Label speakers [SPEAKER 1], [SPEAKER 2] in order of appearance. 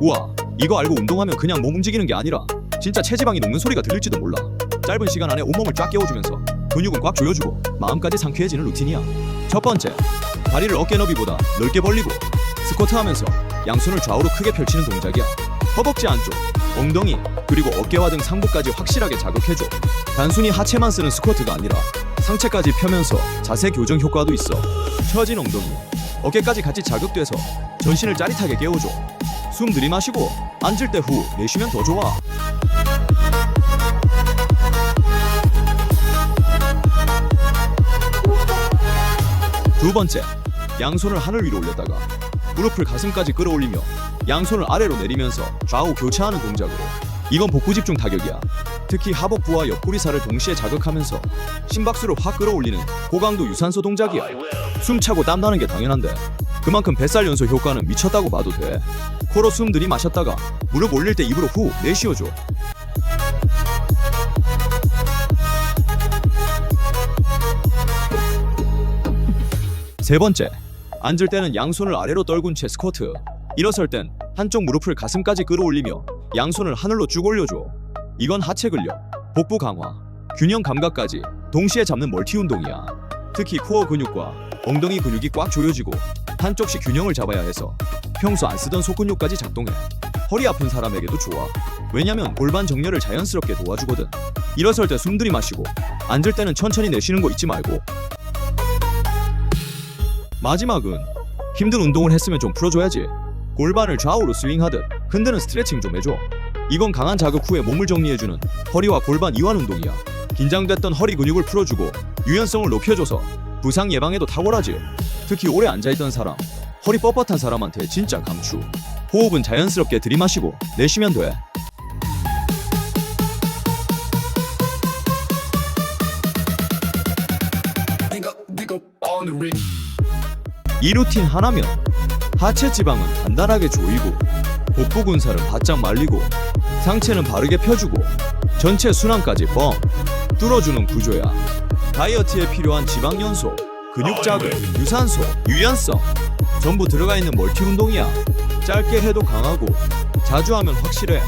[SPEAKER 1] 우와 이거 알고 운동하면 그냥 몸 움직이는 게 아니라 진짜 체지방이 녹는 소리가 들릴지도 몰라. 짧은 시간 안에 온몸을 쫙 깨워주면서 근육은 꽉 조여주고 마음까지 상쾌해지는 루틴이야. 첫 번째 다리를 어깨 너비보다 넓게 벌리고 스쿼트 하면서 양손을 좌우로 크게 펼치는 동작이야. 허벅지 안쪽 엉덩이 그리고 어깨와 등 상부까지 확실하게 자극해줘. 단순히 하체만 쓰는 스쿼트가 아니라 상체까지 펴면서 자세 교정 효과도 있어. 처진 엉덩이 어깨까지 같이 자극돼서 전신을 짜릿하게 깨워줘 숨 들이마시고 앉을 때 후 내쉬면 더 좋아. 두 번째 양손을 하늘 위로 올렸다가 무릎을 가슴까지 끌어올리며 양손을 아래로 내리면서 좌우 교차하는 동작으로. 이건 복부 집중 타격이야. 특히 하복부와 옆구리살을 동시에 자극하면서 심박수를 확 끌어올리는 고강도 유산소 동작이야. 숨 차고 땀 나는 게 당연한데 그만큼 뱃살 연소 효과는 미쳤다고 봐도 돼 코로 숨 들이마셨다가 무릎 올릴 때 입으로 후 내쉬어줘 세 번째, 앉을 때는 양손을 아래로 떨군 채 스쿼트. 일어설 땐 한쪽 무릎을 가슴까지 끌어올리며 양손을 하늘로 쭉 올려줘. 이건 하체 근력, 복부 강화, 균형 감각까지 동시에 잡는 멀티 운동이야. 특히 코어 근육과 엉덩이 근육이 꽉 조여지고 한쪽씩 균형을 잡아야 해서 평소 안 쓰던 속근육까지 작동해. 허리 아픈 사람에게도 좋아. 왜냐면 골반 정렬을 자연스럽게 도와주거든. 일어설 때 숨 들이마시고 앉을 때는 천천히 내쉬는 거 잊지 말고 마지막은 힘든 운동을 했으면 좀 풀어줘야지. 골반을 좌우로 스윙하듯 흔드는 스트레칭 좀 해줘. 이건 강한 자극 후에 몸을 정리해주는 허리와 골반 이완 운동이야. 긴장됐던 허리 근육을 풀어주고 유연성을 높여줘서 부상 예방에도 탁월하지. 특히 오래 앉아있던 사람, 허리 뻣뻣한 사람한테 진짜 감추. 호흡은 자연스럽게 들이마시고 내쉬면 돼. 이 루틴 하나면 하체 지방은 단단하게 조이고 복부 군살은 바짝 말리고 상체는 바르게 펴주고 전체 순환까지 뻥 뚫어주는 구조야. 다이어트에 필요한 지방 연소, 근육 자극, 유산소, 유연성 전부 들어가 있는 멀티 운동이야. 짧게 해도 강하고 자주 하면 확실해.